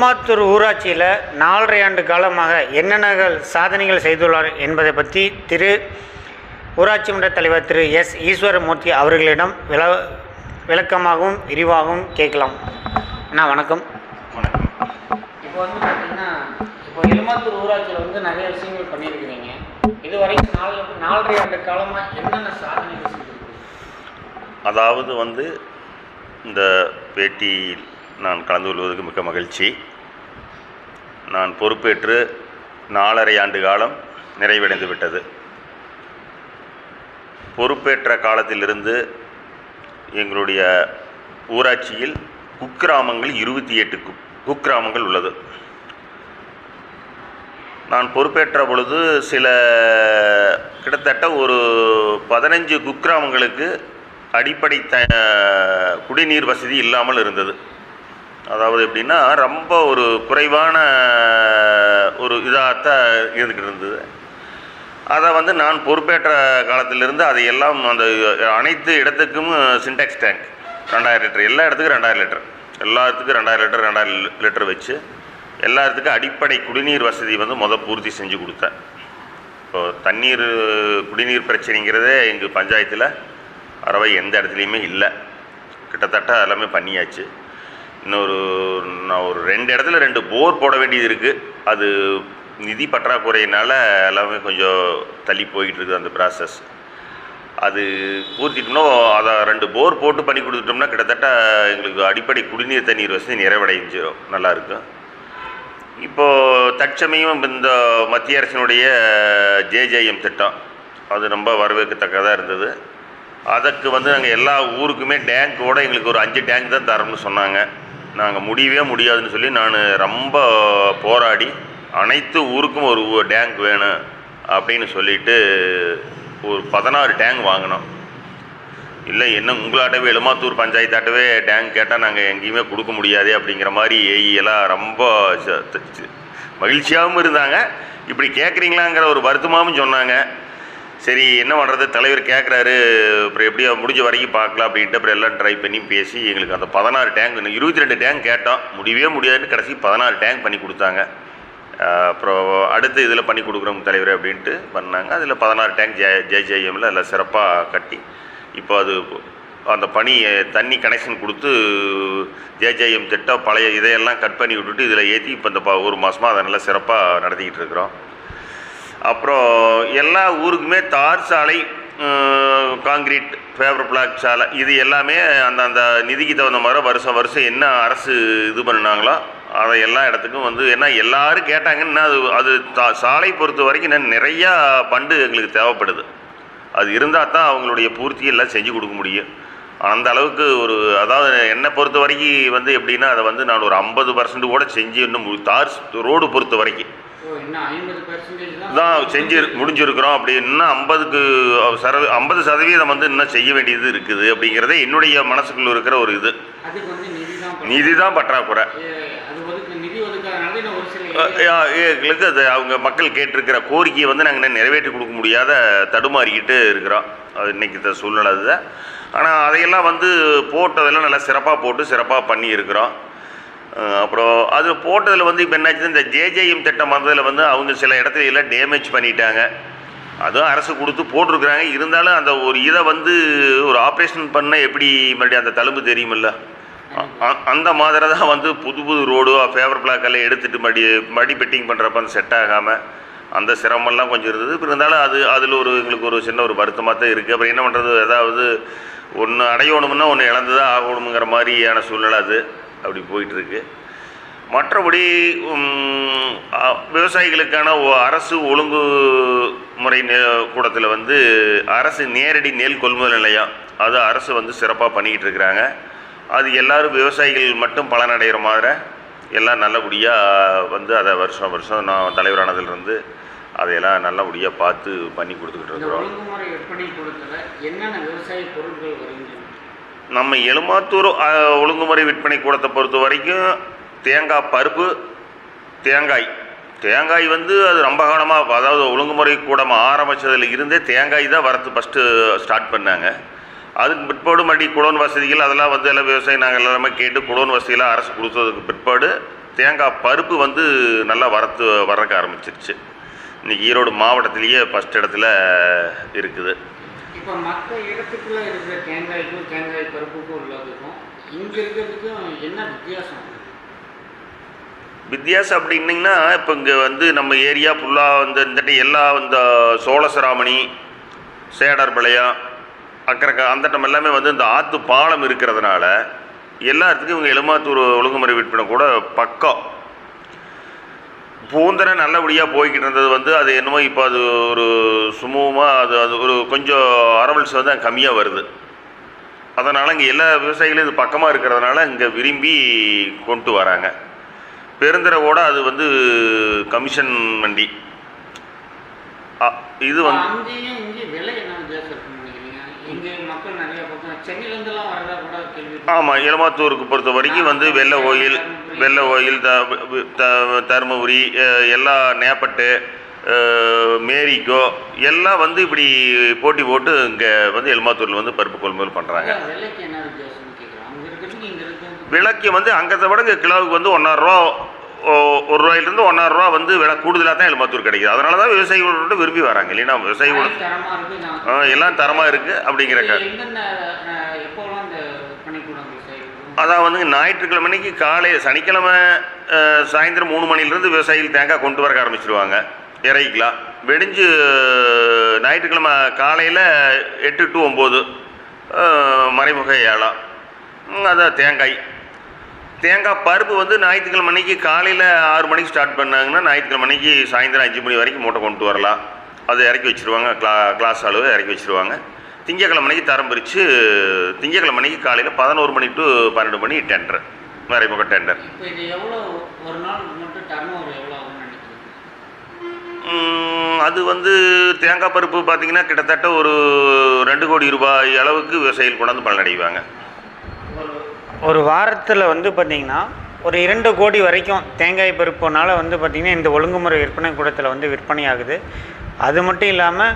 எலுமாத்தூர் ஊராட்சியில் நாலரை ஆண்டு காலமாக என்னென்னகள் சாதனைகள் செய்துள்ளார் என்பதை பற்றி திரு ஊராட்சி மன்ற தலைவர் திரு எஸ் ஈஸ்வரமூர்த்தி அவர்களிடம் விள விளக்கமாகவும் விரிவாகவும் கேட்கலாம். அண்ணா வணக்கம். வணக்கம். இப்போ வந்து பார்த்தீங்கன்னா இப்போ எலுமாத்தூர் ஊராட்சியில் வந்து நிறைய விஷயங்கள் பண்ணியிருக்கிறீங்க. இது வரைக்கும் நாலு நாலரை ஆண்டு காலமாக என்னென்ன சாதனைகள் அதாவது வந்து இந்த பேட்டியில் நான் கலந்து கொள்வதற்கு மிக்க மகிழ்ச்சி. நான் பொறுப்பேற்று நாலரை ஆண்டு காலம் நிறைவடைந்து விட்டது. பொறுப்பேற்ற காலத்திலிருந்து எங்களுடைய ஊராட்சியில் குக்கிராமங்கள் இருபத்தி எட்டு குக் குக்கிராமங்கள் உள்ளது. நான் பொறுப்பேற்ற பொழுது சில கிட்டத்தட்ட ஒரு பதினஞ்சு குக்கிராமங்களுக்கு அடிப்படை த குடிநீர் வசதி இல்லாமல் இருந்தது. அதாவது எப்படின்னா ரொம்ப ஒரு குறைவான ஒரு இதாகத்தான் இருந்துக்கிட்டு இருந்தது. அதை வந்து நான் பொறுப்பேற்ற காலத்திலிருந்து அதை எல்லாம் அந்த அனைத்து இடத்துக்கும் சின்டெக்ஸ் டேங்க் ரெண்டாயிரம் லிட்டர் எல்லா இடத்துக்கும் ரெண்டாயிரம் லிட்டர் எல்லாத்துக்கும் ரெண்டாயிரம் லிட்டர் ரெண்டாயிரம் லிட்டர் வச்சு எல்லா இடத்துக்கும் அடிப்படை குடிநீர் வசதி வந்து முத பூர்த்தி செஞ்சு கொடுத்தேன். இப்போ தண்ணீர் குடிநீர் பிரச்சனைங்கிறதே எங்கள் பஞ்சாயத்தில் அறவை எந்த இடத்துலையுமே இல்லை. கிட்டத்தட்ட எல்லாமே பண்ணியாச்சு. இன்னொரு நான் ஒரு ரெண்டு இடத்துல ரெண்டு போர் போட வேண்டியது இருக்குது அது நிதி பற்றாக்குறையினால் எல்லாமே கொஞ்சம் தள்ளி போயிட்டு இருக்குது அந்த ப்ராசஸ் அது பூர்த்திட்டோம்னா அதை ரெண்டு போர் போட்டு பண்ணி கொடுத்துட்டோம்னா கிட்டத்தட்ட எங்களுக்கு அடிப்படை குடிநீர் தண்ணீர் வசதி நிறைவடைஞ்சிடும் நல்லாயிருக்கும் இப்போது தற்சமயம் இந்த மத்திய அரசினுடைய ஜேஜேஎம் திட்டம் அது ரொம்ப வரவேற்கத்தக்கதாக இருந்தது. அதற்கு வந்து நாங்கள் எல்லா ஊருக்குமே டேங்க்கோடு எங்களுக்கு ஒரு அஞ்சு டேங்க் தான் தரோம்னு சொன்னாங்க. நாங்கள் முடியவே முடியாதுன்னு சொல்லி நான் ரொம்ப போராடி அனைத்து ஊருக்கும் ஒரு ஊ- டேங்க் வேணும் அப்படின்னு சொல்லிட்டு ஒரு பதினாறு டேங்க் வாங்கினோம். இல்லை என்ன உங்களாட்டவே எழுமாத்தூர் பஞ்சாயத்தாட்டவே டேங்க் கேட்டால் நாங்கள் எங்கேயுமே கொடுக்க முடியாது அப்படிங்கிற மாதிரி ஏஇ எல்லாம் ரொம்ப மகிழ்ச்சியாகவும் இருந்தாங்க. இப்படி கேட்குறீங்களாங்கிற ஒரு வருத்தமாகவும் சொன்னாங்க. சரி என்ன பண்ணுறது தலைவர் கேட்குறாரு அப்புறம் எப்படியோ முடிஞ்ச வரைக்கும் பார்க்கலாம் அப்படின்ட்டு அப்புறம் எல்லாம் ட்ரை பண்ணி பேசி எங்களுக்கு அந்த பதினாறு டேங்க் இன்னும் இருபத்தி ரெண்டு டேங்க் கேட்டோம். முடியவே முடியாதுன்னு கடைசி பதினாறு டேங்க் பண்ணி கொடுத்தாங்க. அப்புறம் அடுத்து இதில் பண்ணி கொடுக்குறோம் தலைவர் அப்படின்ட்டு பண்ணாங்க. அதில் பதினாறு டேங்க் ஜே ஜேஜேஎம்மில் எல்லாம் சிறப்பாக கட்டி இப்போ அது அந்த பணி தண்ணி கனெக்ஷன் கொடுத்து ஜேஜேஎம் திட்டம் பழைய இதையெல்லாம் கட் பண்ணி விட்டுட்டு இதில் ஏற்றி இப்போ இந்த ப- ஒரு மாதமாக அதை நல்லா சிறப்பாக நடத்திக்கிட்டு இருக்கிறோம். அப்புறம் எல்லா ஊருக்குமே தார் சாலை காங்கிரீட் ஃபேவர் பிளாக் சாலை இது எல்லாமே அந்த அந்த நிதிக்கு தகுந்த மாதிரி வருஷம் வருஷம் என்ன அரசு இது பண்ணாங்களோ அதை எல்லா இடத்துக்கும் வந்து ஏன்னா எல்லாரும் கேட்டாங்கன்னா அது அது தா- சாலை பொறுத்த வரைக்கும் இன்னும் நிறையா பண்டு எங்களுக்கு தேவைப்படுது. அது இருந்தால் தான் அவங்களுடைய பூர்த்தியெல்லாம் செஞ்சு கொடுக்க முடியும். அந்த அளவுக்கு ஒரு அதாவது என்னை பொறுத்த வரைக்கும் வந்து எப்படின்னா அதை வந்து நான் ஒரு ஐம்பது பர்சன்ட் கூட செஞ்சு இன்னும் தார் ரோடு பொறுத்த வரைக்கும் தான்? செஞ்சு முடிஞ்சிருக்கிறோம் அப்படி இன்னும் ஐம்பதுக்கு சர ஐம்பது சதவீதம் வந்து இன்னும் செய்ய வேண்டியது இருக்குது அப்படிங்கிறதே என்னுடைய மனசுக்குள்ள இருக்கிற ஒரு இது. நிதி தான் பற்றாக்குறை. எங்களுக்கு அது அவங்க மக்கள் கேட்டிருக்கிற கோரிக்கையை வந்து நாங்கள் நிறைவேற்றி கொடுக்க முடியாத தடுமாறிக்கிட்டு இருக்கிறோம். அது இன்னைக்கு இந்த சூழ்நிலை அதுதான். ஆனால் அதையெல்லாம் வந்து போட்டதெல்லாம் நல்லா சிறப்பாக போட்டு சிறப்பாக பண்ணி இருக்கிறோம் அஹ் அப்புறம் அது போட்டதில் வந்து இப்போ என்னாச்சு இந்த ஜேஜேஎம் திட்டம் வந்ததில் வந்து அவங்க சில இடத்துல எல்லாம் டேமேஜ் பண்ணிட்டாங்க. அதுவும் அரசு கொடுத்து போட்டிருக்கிறாங்க. இருந்தாலும் அந்த ஒரு இதை வந்து ஒரு ஆப்ரேஷன் பண்ணால் எப்படி மறுபடியும் அந்த தழும்பு தெரியுமில்ல? அ- அந்த மாதிரி தான் வந்து புது புது ரோடு ஃபேவர் பிளாக்கெல்லாம் எடுத்துகிட்டு மடி மடி பெட்டிங் பண்ணுறப்ப அந்த செட் ஆகாமல் அந்த சிரமம்லாம் கொஞ்சம் இருந்தது. இருந்தாலும் அது அதில் ஒரு எங்களுக்கு ஒரு சின்ன ஒரு வருத்தமாக தான் இருக்குது அப்புறம் என்ன பண்ணுறது ஏதாவது ஒன்று அடையணும்னா ஒன்று இழந்து தான் ஆகணுங்கிற மாதிரியான சூழ்நிலை அது. அப்படி போயிட்டுருக்கு. மற்றபடி விவசாயிகளுக்கான அரசு ஒழுங்கு முறை கூடத்தில் வந்து அரசு நேரடி நெல் கொள்முதல் நிலையம். அது அரசு வந்து சிறப்பாக பண்ணிக்கிட்டு இருக்கிறாங்க அது எல்லாரும் விவசாயிகள் மட்டும் பலனடைகிற மாதிரி எல்லாம் நல்லபடியாக வந்து அதை வருஷம் வருஷம் நான் தலைவரானதுலேருந்து அதையெல்லாம் நல்லபடியாக பார்த்து பண்ணி கொடுத்துக்கிட்டு இருக்கிறோம். என்னென்ன விவசாய பொருட்கள் வருகின்றன? நம்ம எலுமாத்தூர் ஒழுங்குமுறை விற்பனை கூடத்தை பொறுத்த வரைக்கும் தேங்காய் பருப்பு தேங்காய். தேங்காய் வந்து அது ரொம்ப காலமாக அதாவது ஒழுங்குமுறை கூடம் ஆரம்பித்ததில் இருந்தே தேங்காய் தான் வரத்து ஃபஸ்ட்டு ஸ்டார்ட் பண்ணாங்க. அதுக்கு பிற்பாடு மறுபடியும் குடோன் வசதிகள் அதெல்லாம் வந்து எல்லாம் விவசாயம் நாங்கள் எல்லாமே கேட்டு குடோன் வசதியெல்லாம் அரசு கொடுத்ததுக்கு பிற்பாடு தேங்காய் பருப்பு வந்து நல்லா வரத்து வரக்க ஆரம்பிச்சிருச்சு. இன்றைக்கி ஈரோடு மாவட்டத்திலேயே ஃபஸ்ட் இடத்துல இருக்குது. இப்போ மற்ற இடத்துக்குள்ள இருக்கிற தேங்காய்க்கும் தேங்காய் பருப்புக்கும் உள்ளதுக்கும் இங்கே இருக்கிறதுக்கும் என்ன வித்தியாசம்? வித்தியாசம் அப்படின்னிங்கன்னா இப்போ இங்கே வந்து நம்ம ஏரியா ஃபுல்லாக வந்து இந்த டி- எல்லா இந்த சோழசராமணி சேடர்பாளையம் அக்கறக்கா அந்த டம் எல்லாமே வந்து இந்த ஆற்று பாலம் இருக்கிறதுனால எல்லாத்துக்கும் இவங்க எலுமாத்தூர் ஒழுங்குமுறை விற்பனை கூட பக்கம். பூந்தனை நல்லபடியாக போய்கிட்டு இருந்தது வந்து அது என்னமோ இப்போ அது ஒரு சுமூகமாக அது அது ஒரு கொஞ்சம் அரவல்ஸ் வந்து கம்மியாக வருது. அதனால் இங்கே எல்லா விவசாயிகளும் இது பக்கமாக இருக்கிறதுனால இங்கே விரும்பி கொண்டு வராங்க. பெருந்தரவோட அது வந்து கமிஷன் வண்டி. இது வந்து ஆமாம் எலமாத்தூருக்கு பொறுத்த வரைக்கும் வந்து வெள்ளை ஓயில் வெள்ளை ஓயில் த தருமபுரி எல்லா நேப்பட்டு மேரிக்கோ எல்லாம் வந்து இப்படி போட்டி போட்டு இங்கே வந்து எலமாத்தூரில் வந்து பருப்பு கொள்முதல் பண்ணுறாங்க விலைக்கு வந்து அங்கத்தை விட இங்கே கிலோவுக்கு வந்து ஒன்றாயிரரூவா ஒரு ரூபாயிலிருந்து ஒன்றாயிரரூவா வந்து விலை கூடுதலாக தான் எலுமாத்தூர் கிடைக்குது. அதனால தான் விவசாயிகளோட விரும்பி வராங்க. இல்லைன்னா விவசாயிகளோட எல்லாம் தரமாக இருக்குது அப்படிங்கிறக்க அதான் வந்து ஞாயிற்றுக்கிழமைக்கு காலை சனிக்கிழமை சாயந்தரம் மூணு மணிலேருந்து விவசாயிகள் தேங்காய் கொண்டு வர ஆரம்பிச்சிருவாங்க. இறைக்கலாம் வெடிஞ்சு ஞாயிற்றுக்கிழமை காலையில் எட்டு டு ஒம்பது மறைமுக ஏழாம் அதான் தேங்காய். தேங்காய் பருப்பு வந்து ஞாயிற்றுக்கிழமை அன்னைக்கு காலையில் ஆறு மணிக்கு ஸ்டார்ட் பண்ணாங்கன்னா ஞாயிற்றுக்கிழமை அன்னைக்கு சாயந்தரம் அஞ்சு மணி வரைக்கும் மூட்டை கொண்டு வரலாம். அதை இறக்கி வச்சுருவாங்க கிளா கிளாஸ் அளவு இறக்கி வச்சுருவாங்க. திங்கக்கிழமை அன்னைக்கு தரம் பிரித்து திங்கக்கிழமை அன்னைக்கு காலையில் பதினோரு மணி டு பன்னெண்டு மணி டெண்டர் மறைமுக டெண்டர் இப்போ இது எவ்வளோ ஒரு நாள் மட்டும் டர்ன் ஓவர் எவ்வளோ ஆகும்னு நினைக்கிறீங்க? ம், அது வந்து தேங்காய் பருப்பு பார்த்தீங்கன்னா கிட்டத்தட்ட ஒரு ரெண்டு கோடி ரூபாய் அளவுக்கு விவசாயிகள் கொண்டாந்து பலனடைவாங்க. ஒரு வாரத்தில் வந்து பார்த்திங்கன்னா ஒரு இரண்டு கோடி வரைக்கும் தேங்காய் பருப்புனால வந்து பார்த்திங்கன்னா இந்த ஒழுங்குமுறை விற்பனை கூடத்தில் வந்து விற்பனை ஆகுது அது மட்டும் இல்லாமல்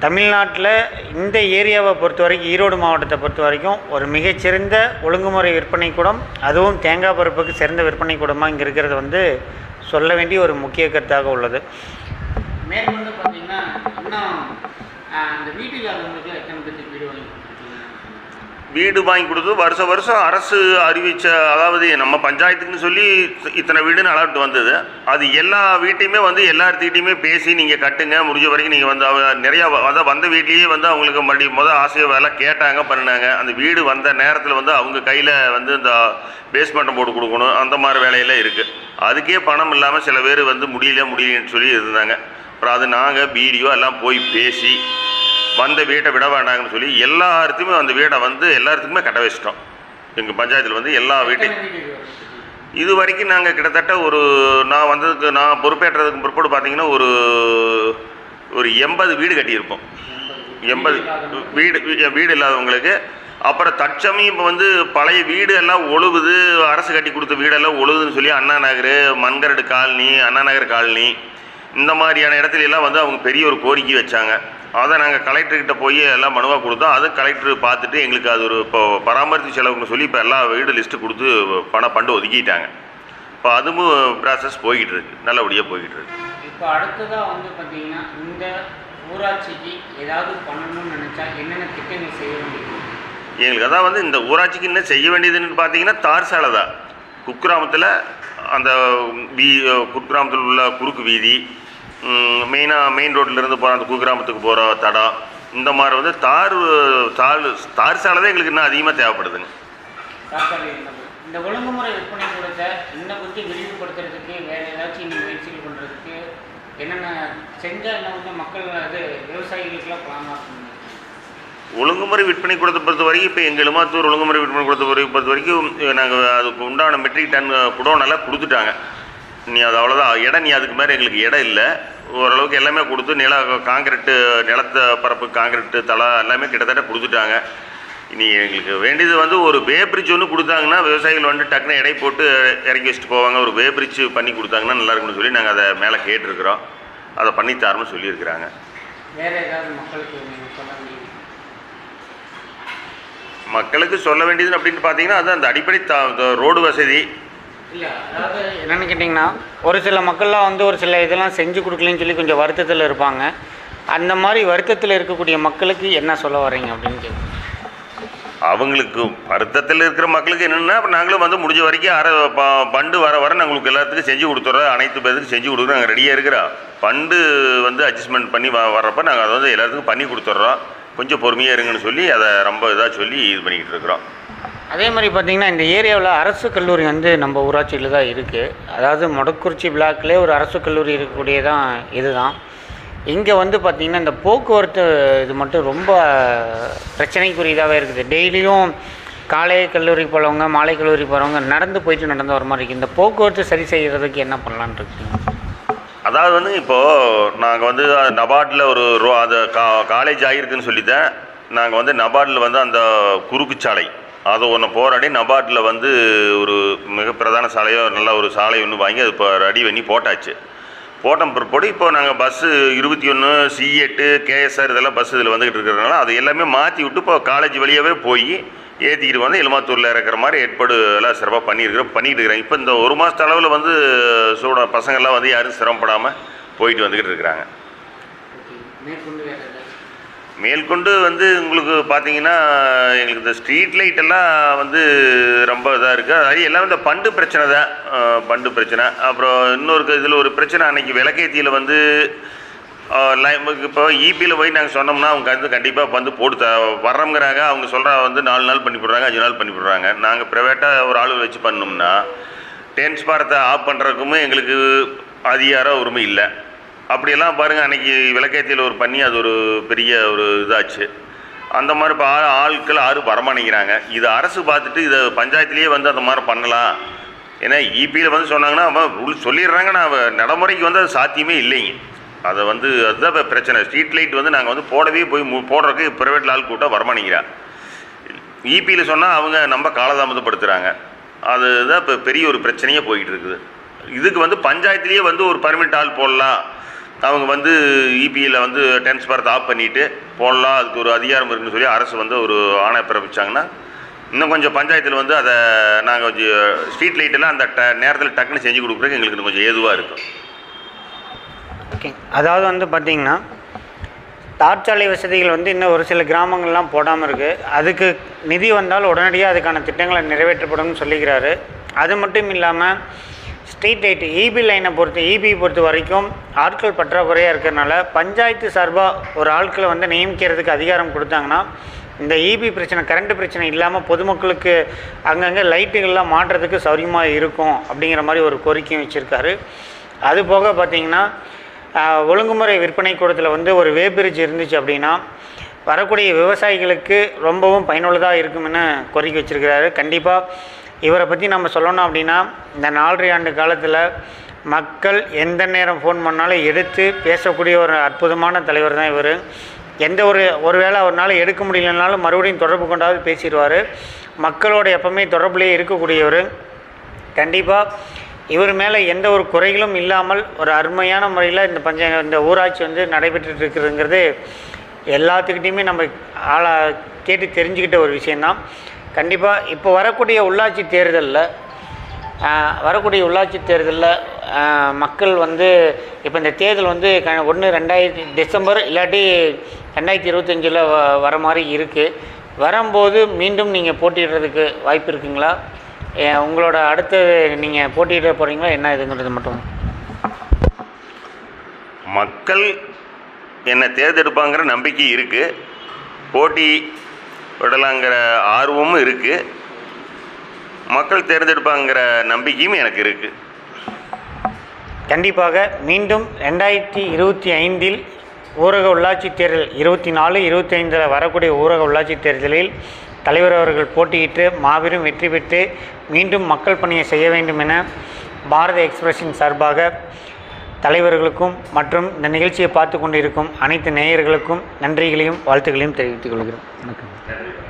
தமிழ்நாட்டில் இந்த ஏரியாவை பொறுத்த வரைக்கும் ஈரோடு மாவட்டத்தை பொறுத்த வரைக்கும் ஒரு மிகச்சிறந்த ஒழுங்குமுறை விற்பனை கூடம் அதுவும் தேங்காய் பருப்புக்கு சிறந்த விற்பனை கூடமாக இங்கே இருக்கிறது வந்து சொல்ல வேண்டிய ஒரு முக்கிய கருத்தாக உள்ளது. மேற்கொண்டு பார்த்தீங்கன்னா இன்னும் அந்த வீட்டுக்காரங்களுக்கு எத்தனை பேருக்கு வீடு வாங்கி வீடு வாங்கி கொடுத்து வருஷம் வருஷம் அரசு அறிவித்த அதாவது நம்ம பஞ்சாயத்துக்குன்னு சொல்லி இத்தனை வீடுன்னு அலாட் வந்தது. அது எல்லா வீட்டையுமே வந்து எல்லாத்துக்கிட்டையுமே பேசி நீங்கள் கட்டுங்க முடிஞ்ச வரைக்கும் நீங்கள் வந்து அவ நிறையா வ- அதான் வந்த வீட்லேயே வந்து அவங்களுக்கு மறுபடியும் முதல் ஆசையை வேலை கேட்டாங்க பண்ணினாங்க. அந்த வீடு வந்த நேரத்தில் வந்து அவங்க கையில் வந்து இந்த பேஸ்மெண்ட்டை போட்டு கொடுக்கணும் அந்த மாதிரி வேலையெல்லாம் இருக்குது அதுக்கே பணம் இல்லாமல் சில பேர் வந்து முடியல முடியலன்னு சொல்லி இருந்தாங்க. அப்புறம் அது நாங்கள் வீடியோ எல்லாம் போய் பேசி வந்த வீட்டை விட வேண்டாங்கன்னு சொல்லி எல்லாத்துக்குமே அந்த வீடை வந்து எல்லாத்துக்குமே கட்ட வச்சிட்டோம். எங்கள் பஞ்சாயத்தில் வந்து எல்லா வீட்டையும். இது வரைக்கும்? நாங்கள் கிட்டத்தட்ட ஒரு நான் வந்ததுக்கு நான் பொறுப்பேற்றதுக்கு பிற்பாடு பார்த்தீங்கன்னா ஒரு ஒரு எண்பது வீடு கட்டியிருப்போம். எண்பது வீடு. வீடு இல்லாதவங்களுக்கு. அப்புறம் தற்சமயம் இப்போ வந்து பழைய வீடு எல்லாம் ஒழுகுது அரசு கட்டி கொடுத்த வீடெல்லாம் ஒழுகுதுன்னு சொல்லி அண்ணா நகர் மண்கரடு காலனி அண்ணா நகர் காலனி இந்த மாதிரியான இடத்துல எல்லாம் வந்து அவங்க பெரிய ஒரு கோரிக்கை வச்சாங்க. அதை நாங்கள் கலெக்டர்கிட்ட போய் எல்லாம் மனுவாக கொடுத்தோம். அது கலெக்டர் பார்த்துட்டு எங்களுக்கு அது ஒரு இப்போ பராமரிப்பு செலவுன்னு சொல்லி இப்போ எல்லா வீடு லிஸ்ட்டு கொடுத்து பணம் பண்டு ஒதுக்கிட்டாங்க. இப்போ அதுவும் ப்ராசஸ் போய்கிட்டு இருக்கு. நல்லபடியாக போய்கிட்டு இருக்கு. இப்போ அடுத்ததாக வந்து பார்த்தீங்கன்னா இந்த ஊராட்சிக்கு ஏதாவது பண்ணணும்னு நினச்சா என்னென்ன திட்டங்கள் செய்ய வேண்டியது? எங்களுக்கு அதான் வந்து இந்த ஊராட்சிக்கு என்ன செய்ய வேண்டியதுன்னு பார்த்தீங்கன்னா தார் சாலை தான். குக்கிராமத்தில் அந்த வீ குக்கிராமத்தில் உள்ள குறுக்கு வீதி மெயினாக மெயின் ரோட்லேருந்து போகிற அந்த குக்கிராமத்துக்கு போகிற தடம் இந்த மாதிரி வந்து தார் தார் தார் சாலை தான் எங்களுக்கு இன்னும் அதிகமாக தேவைப்படுதுங்க. இந்த ஒழுங்குமுறை விற்பனை கூடத்தை இன்னும் கொஞ்சம் விரிவுபடுத்துறதுக்கு வேற ஏதாச்சும் முயற்சிகள் பண்ணுறதுக்கு என்னென்ன செஞ்சால் இன்னும் கொஞ்சம் மக்கள் அது விவசாயிகளுக்கெல்லாம் இருக்கும் ஒழுங்குமுறை விற்பனை கூடத்தை பொறுத்த வரைக்கும் இப்போ எங்கள் எலுமாத்தூர் ஒழுங்குமுறை விற்பனை கூடத்தை பொறுத்த வரைக்கும் நாங்கள் அதுக்கு உண்டான மெட்ரிக் டன் குடோனெல்லாம் கொடுத்துட்டாங்க. நீ அது அவ்வளோதான் இடம் நீ அதுக்கு மேலே எங்களுக்கு இடம் இல்லை. ஓரளவுக்கு எல்லாமே கொடுத்து நில காங்கிரீட்டு நிலத்த பரப்பு காங்கிரீட்டு தளம் எல்லாமே கிட்டத்தட்ட கொடுத்துட்டாங்க. இனி எங்களுக்கு வேண்டியது வந்து ஒரு வே பிரிட்ஜ் ஒன்று கொடுத்தாங்கன்னா விவசாயிகள் வந்து டக்குன்னு எடை போட்டு இறக்கி வச்சுட்டு போவாங்க. ஒரு வே பிரிட்ஜ் பண்ணி கொடுத்தாங்கன்னா நல்லா இருக்கும்னு சொல்லி நாங்கள் அதை மேலே கேட்டிருக்கிறோம். அதை பண்ணி தரோம்னு சொல்லியிருக்கிறாங்க மக்களுக்கு சொல்ல வேண்டியது அப்படின்னு பார்த்தீங்கன்னா அது அந்த அடிப்படை த ரோடு வசதி. என்னென்னு கேட்டிங்கன்னா ஒரு சில மக்கள்லாம் வந்து ஒரு சில இதெல்லாம் செஞ்சு கொடுக்கலன்னு சொல்லி கொஞ்சம் வருத்தத்தில் இருப்பாங்க. அந்த மாதிரி வருத்தத்தில் இருக்கக்கூடிய மக்களுக்கு என்ன சொல்ல வரீங்க அப்படின்னு கேட்குறேன் அவங்களுக்கு வருத்தத்தில் இருக்கிற மக்களுக்கு என்னென்னா நாங்களும் வந்து முடிஞ்ச வரைக்கும் அரை பண்டு வர வர நாங்கள் உங்களுக்கு எல்லாத்துக்கும் செஞ்சு கொடுத்துட்றோம் அனைத்து பேருக்கு செஞ்சு கொடுக்குறோம். நாங்கள் ரெடியாக இருக்கிறோம். பண்டு வந்து அட்ஜஸ்ட்மெண்ட் பண்ணி வ வர்றப்ப நாங்கள் அதை வந்து எல்லாத்துக்கும் பண்ணி கொடுத்துட்றோம் கொஞ்சம் பொறுமையாக இருங்கன்னு சொல்லி அதை ரொம்ப இதாக சொல்லி இது பண்ணிக்கிட்டு இருக்கிறோம். அதே மாதிரி பார்த்தீங்கன்னா இந்த ஏரியாவில் அரசு கல்லூரி வந்து நம்ம ஊராட்சியில் தான் இருக்குது அதாவது மொடக்குறிச்சி பிளாக்லேயே ஒரு அரசு கல்லூரி இருக்கக்கூடியதான் இதுதான். இங்கே வந்து பார்த்திங்கன்னா இந்த போக்குவரத்து இது மட்டும் ரொம்ப பிரச்சனைக்குரியதாகவே இருக்குது. டெய்லியும் காலை கல்லூரி போகிறவங்க மாலை கல்லூரி போகிறவங்க நடந்து போயிட்டு நடந்து வர மாதிரி இருக்குது இந்த போக்குவரத்து சரி செய்கிறதுக்கு என்ன பண்ணலான்னு இருக்கீங்க? அதாவது வந்து இப்போது நாங்கள் வந்து நபார்டில் ஒரு ரோ அது கா காலேஜ் ஆகிருக்குன்னு சொல்லித்தான் நாங்கள் வந்து நபார்டில் வந்து அந்த குறுக்கு சாலை. அதை ஒன்று போராடி நபார்டில் வந்து ஒரு மிக பிரதான சாலையோ நல்ல ஒரு சாலை ஒன்று வாங்கி அது இப்போ ரெடி பண்ணி போட்டாச்சு. போட்ட பிற்பாடு இப்போ நாங்கள் பஸ்ஸு இருபத்தி ஒன்று சி எட்டு கேஎஸ்ஆர் இதெல்லாம் பஸ் இதில் வந்துகிட்டு இருக்கிறதுனால அது எல்லாமே மாற்றி விட்டு இப்போ காலேஜ் வழியாகவே போய் ஏற்றிக்கிட்டு வந்து எலுமாத்தூரில் இறக்குற மாதிரி ஏற்பாடு எல்லாம் சிறப்பாக பண்ணியிருக்கிறோம் பண்ணிக்கிட்டு இருக்கிறாங்க. இப்போ இந்த ஒரு மாதத்து அளவில் வந்து சூட பசங்கள்லாம் வந்து யாரும் சிரமப்படாமல் போயிட்டு வந்துக்கிட்டு இருக்கிறாங்க. மேற்கொண்டு வந்து உங்களுக்கு பார்த்தீங்கன்னா எங்களுக்கு இந்த ஸ்ட்ரீட் லைட் எல்லாம் வந்து ரொம்ப இதாக இருக்குது அது எல்லாம் இந்த பண்டு பிரச்சனை தான். பண்டு பிரச்சனை. அப்புறம் இன்னொரு இதில் ஒரு பிரச்சனை அன்னைக்கு விளக்கேத்தியில் வந்து இப்போ இபியில் போய் நாங்கள் சொன்னோம்னா அவங்க வந்து கண்டிப்பாக வந்து போட்டு த வர்றோங்கிறாங்க அவங்க சொல்கிறா வந்து நாலு நாள் பண்ணி போடுறாங்க அஞ்சு நாள் பண்ணி போடுறாங்க. நாங்கள் ப்ரைவேட்டாக ஒரு ஆள் வச்சு பண்ணோம்னா டென்ஸ் பாரத்தை ஆஃப் பண்ணுறதுக்குமே எங்களுக்கு அதிகாரம் உரிமை இல்லை. அப்படியெல்லாம் பாருங்கள் அன்னைக்கு விளக்கேத்தியில் ஒரு பண்ணி அது ஒரு பெரிய ஒரு இதாச்சு. அந்த மாதிரி இப்போ ஆள் ஆட்கள் யாரும் வரமாட்டேங்கிறாங்க இது அரசு பார்த்துட்டு இதை பஞ்சாயத்துலேயே வந்து அந்த மாதிரி பண்ணலாம். ஏன்னா இபியில் வந்து சொன்னாங்கன்னா அவன் ரூல் சொல்லிடுறாங்க நான் நடைமுறைக்கு வந்து அது சாத்தியமே இல்லைங்க. அதை வந்து அதுதான் இப்போ பிரச்சனை. ஸ்ட்ரீட் லைட் வந்து நாங்கள் வந்து போடவே போய் மு- போடுறதுக்கு ப்ரைவேட் ஆள் கூட்டம் வரமாட்டேங்கிறா இபியில் சொன்னால் அவங்க நம்ம காலதாமதப்படுத்துகிறாங்க அதுதான் இப்போ பெரிய ஒரு பிரச்சனையே போயிட்டு இருக்குது. இதுக்கு வந்து பஞ்சாயத்துலேயே வந்து ஒரு பர்மிட் ஆள் போடலாம். அவங்க வந்து இபியில் வந்து டென்ஸ் ஆஃப் பண்ணிவிட்டு போடலாம் அதுக்கு ஒரு அதிகாரம் இருக்குன்னு சொல்லி அரசு வந்து ஒரு ஆணை பிறப்பிச்சாங்கன்னா இன்னும் கொஞ்சம் பஞ்சாயத்தில் வந்து அதை நாங்கள் கொஞ்சம் ஸ்ட்ரீட் லைட்டெல்லாம் அந்த ட நேரத்தில் டக்குன்னு செஞ்சு கொடுக்குறதுக்கு எங்களுக்கு இன்னும் கொஞ்சம் ஏதுவாக இருக்கும். ஓகே அதாவது வந்து பார்த்திங்கன்னா தார்ச்சாலை வசதிகள் வந்து இன்னும் ஒரு சில கிராமங்கள்லாம் போடாமல் இருக்குது அதுக்கு நிதி வந்தால் உடனடியாக அதுக்கான திட்டங்களை நிறைவேற்றப்படும்னு சொல்லிக்கிறாரு. அது மட்டும் இல்லாமல் ஸ்ட்ரீட் லைட் இபி லைனை பொறுத்து இபி பொறுத்த வரைக்கும் ஆட்கள் பற்றாக்குறையாக இருக்கிறனால பஞ்சாயத்து சார்பாக ஒரு ஆட்களை வந்து நியமிக்கிறதுக்கு அதிகாரம் கொடுத்தாங்கன்னா இந்த இபி பிரச்சனை கரண்ட் பிரச்சனை இல்லாமல் பொதுமக்களுக்கு அங்கங்கே லைட்டுகள்லாம் மாற்றுறதுக்கு சௌரியமாக இருக்கும் அப்படிங்கிற மாதிரி ஒரு கோரிக்கையும் வச்சுருக்காரு. அது போக பார்த்திங்கன்னா ஒழுங்குமுறை விற்பனை கூடத்தில் வந்து ஒரு வே பிரிட்ஜ் இருந்துச்சு அப்படின்னா வரக்கூடிய விவசாயிகளுக்கு ரொம்பவும் பயனுள்ளதாக இருக்கும்னு கோரிக்கை வச்சுருக்கிறாரு. கண்டிப்பாக இவரை பற்றி நம்ம சொல்லணும் அப்படின்னா இந்த நாலரை ஆண்டு காலத்தில் மக்கள் எந்த நேரம் ஃபோன் பண்ணாலும் எடுத்து பேசக்கூடிய ஒரு அற்புதமான தலைவர் தான் இவர். எந்த ஒரு ஒரு வேளை அவரால் எடுக்க முடியலனாலும் மறுபடியும் தொடர்பு கொண்டாவது பேசிடுவார். மக்களோட எப்பவுமே தொடர்புலேயே இருக்கக்கூடியவர். கண்டிப்பாக இவர் மேலே எந்த ஒரு குறைகளும் இல்லாமல் ஒரு அருமையான முறையில் இந்த பஞ்ச இந்த ஊராட்சி வந்து நடைபெற்று இருக்குதுங்கிறது எல்லாத்துக்கிட்டையுமே நம்ம ஆளா கேட்டு தெரிஞ்சுக்கிட்ட ஒரு விஷயந்தான் கண்டிப்பாக இப்போ வரக்கூடிய உள்ளாட்சி தேர்தலில் வரக்கூடிய உள்ளாட்சி தேர்தலில் மக்கள் வந்து இப்போ இந்த தேர்தல் வந்து க ஒன்று ரெண்டாயிரத்தி டிசம்பர் இல்லாட்டி ரெண்டாயிரத்தி இருபத்தஞ்சில் வ வர மாதிரி இருக்குது வரும்போது மீண்டும் நீங்கள் போட்டியிடுறதுக்கு வாய்ப்பு இருக்குங்களா? உங்களோட அடுத்து நீங்கள் போட்டியிட போகிறீங்களா என்ன இதுங்கிறது மட்டும். மக்கள் என்னை தேர்ந்தெடுப்பாங்கிற நம்பிக்கை இருக்குது போட்டி விடலாங்கிற ஆர்வமும் இருக்குது மக்கள் தேர்ந்தெடுப்பாங்கிற நம்பிக்கையும் எனக்கு இருக்குது கண்டிப்பாக மீண்டும் ரெண்டாயிரத்தி இருபத்தி ஐந்தில் ஊரக உள்ளாட்சி தேர்தல் இருபத்தி நாலு இருபத்தி ஐந்தில் வரக்கூடிய ஊரக உள்ளாட்சி தேர்தலில் தலைவர் அவர்கள் போட்டியிட்டு மாபெரும் வெற்றி பெற்று மீண்டும் மக்கள் பணியை செய்ய வேண்டும் என பாரத எக்ஸ்பிரஸின் சார்பாக தலைவர்களுக்கும் மற்றும் இந்த நிகழ்ச்சியை பார்த்து கொண்டிருக்கும் அனைத்து நேயர்களுக்கும் நன்றிகளையும் வாழ்த்துக்களையும் தெரிவித்துக் கொள்கிறோம். வணக்கம்.